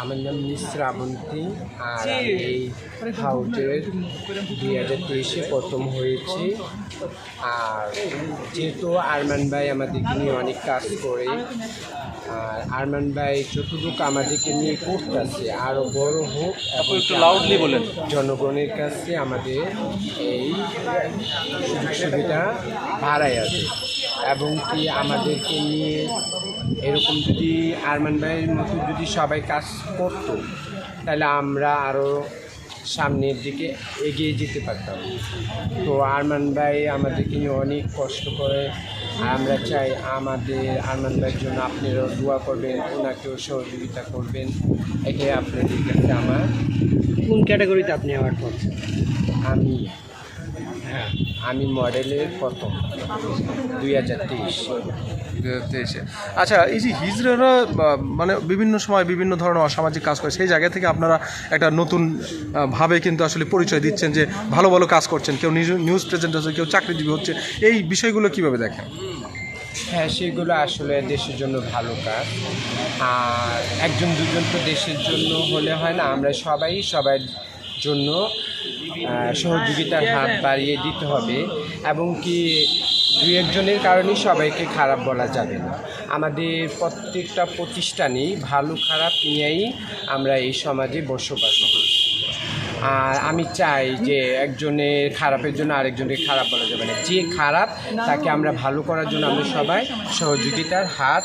আমার নাম মিস শ্রাবন্তী আর আমি এই হাউটের দুই হাজার তেইশে প্রথম হয়েছি। আর যেহেতু আরমান ভাই আমাদেরকে নিয়ে অনেক কাজ করে আর আরমান ভাই যতটুকু আমাদেরকে নিয়ে করতেছে আরও বড় হোক একটু লাউডলি বলেন। জনগণের কাছে আমাদের এই সুযোগ সুবিধা বাড়াই আছে। এবং কি আমাদেরকে নিয়ে এরকম যদি আরমান ভাইয়ের মতো যদি সবাই কাজ করতো তাহলে আমরা আরও সামনের দিকে এগিয়ে যেতে পারতাম। তো আরমান ভাই আমাদেরকে নিয়ে অনেক কষ্ট করে আমরা চাই আমাদের আরমান ভাইয়ের জন্য আপনারাও দোয়া করবেন ওনাকেও সহযোগিতা করবেন। এটাই আপনাদের কাছে আমার কোন ক্যাটাগরিতে আপনি আমার পাচ্ছেন? আমি। হ্যাঁ আমি মডেলের প্রথম দুই হাজার তেইশ। তেইশে। আচ্ছা এই যে হিজড়ারা মানে বিভিন্ন সময় বিভিন্ন ধরনের অসামাজিক কাজ করে সেই জায়গা থেকে আপনারা একটা নতুন ভাবে কিন্তু আসলে পরিচয় দিচ্ছেন যে ভালো ভালো কাজ করছেন কেউ নিউজ- নিউজ প্রেজেন্ট হচ্ছে কেউ চাকরিজীবী হচ্ছে এই বিষয়গুলো কীভাবে দেখেন? হ্যাঁ সেগুলো আসলে দেশের জন্য ভালো কাজ। আর একজন দুজন তো দেশের জন্য হলে হয় না আমরা সবাই সবার জন্য সহযোগিতার হাত বাড়িয়ে দিতে হবে এবং কি দু একজনের কারণেই সবাইকে খারাপ বলা যাবে না। আমাদের প্রত্যেকটা প্রতিষ্ঠানেই ভালো খারাপ নিয়েই আমরা এই সমাজে বসবাস করি। আর আমি চাই যে একজনের খারাপের জন্য আরেকজনকে খারাপ বলা যাবে না। যে খারাপ, তাকে আমরা ভালো করার জন্য আমরা সবাই সহযোগিতার হাত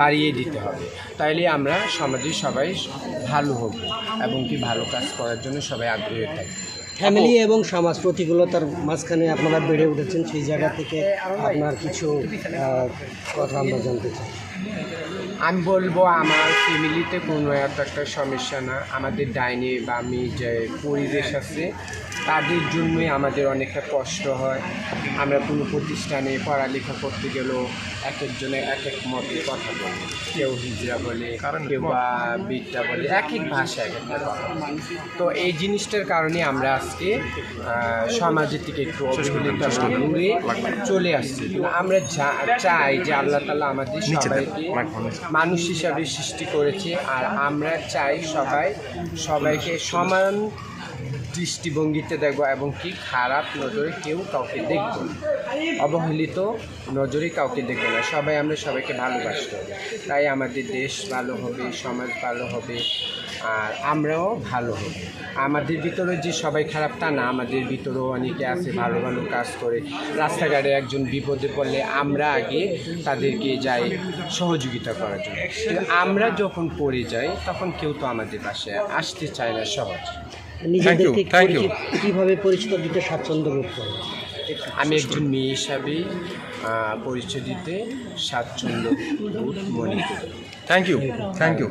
বাড়িয়ে দিতে হবে। তাইলে আমরা সমাজে সবাই ভালো হব এবং কি ভালো কাজ করার জন্য সবাই আগ্রহী থাকবে। ফ্যামিলি এবং সমাজ প্রতিকূলতার মাঝখানে আপনারা বেড়ে উঠেছেন সেই জায়গা থেকে আপনার কিছু কথা আমরা জানতে চাই। আমি বলব আমার ফ্যামিলিতে কোনো এত একটা সমস্যা না। আমাদের ডাইনি বা আমি যে পরিবেশ আছে তাদের জন্যই আমাদের অনেকটা কষ্ট হয়। আমরা কোনো প্রতিষ্ঠানে পড়ালেখা করতে গেলেও এক একজনে এক এক মতে কথা বলে। কেউ হিজড়া বলে কেউ বা বিদ্যা বলে এক এক ভাষা এক একটা কথা তো এই জিনিসটার কারণে আমরা আজকে আহ, সমাজের থেকে একটু অবহেলিত দূরে চলে আসছে। আমরা চাই যে আল্লাহ তালা আমাদের সবাইকে মানুষ হিসাবে সৃষ্টি করেছে আর আমরা চাই সবাই সবাইকে সমান দৃষ্টিভঙ্গিতে দেখব এবং কি খারাপ নজরে কেউ কাউকে দেখব অবহেলিত নজরে কাউকে দেখবে না। সবাই আমরা সবাইকে ভালোবাসতে হবে তাই আমাদের দেশ ভালো হবে, সমাজ ভালো হবে, আর আমরাও ভালো হব। আমাদের ভিতরে যে সবাই খারাপ তা না, আমাদের ভিতরেও অনেকে আছে ভালো ভালো কাজ করে। রাস্তাঘাটে একজন বিপদে পড়লে আমরা আগে তাদেরকে যাই সহযোগিতা করার জন্য। আমরা যখন পড়ে যাই, তখন কেউ তো আমাদের পাশে আসতে চায় না সহজ। নিজেদেরকে কীভাবে পরিচিত দিতে স্বাচ্ছন্দ্য বোধ করেন? আমি একজন মেয়ে হিসাবে পরিচয় দিতে স্বাচ্ছন্দ্য বোধ মনে করি। Thank you thank you